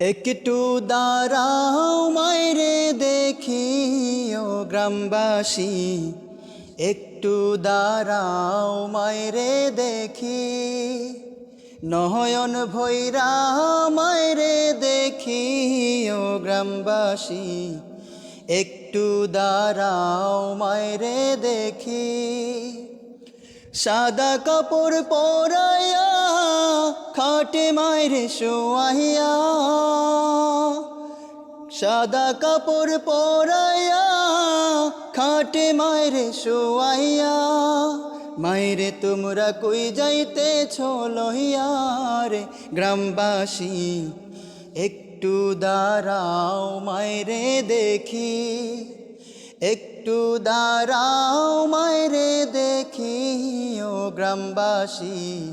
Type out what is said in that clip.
একটু দাঁড়াও মায়রে দেখি ও গ্রামবাসী। একটু দাঁড়াও মায়রে দেখি। নহয়ন ভৈরা মায়রে দেখি ও গ্রামবাসী। একটু দাঁড়াও মায়রে দেখি। সাদা কাপড় পরাইয়া খাটে মায়েরে শোয়াইয়া সাদা কাপড় পরাইয়া খাটে মায়েরে শোয়াইয়া মায়েরে তোমরা কই যাইতে রে? গ্রামবাসী, একটু দাঁড়াও মায়েরে দেখি, একটু দাঁড়াও মায়েরে দেখি, ও গ্রামবাসী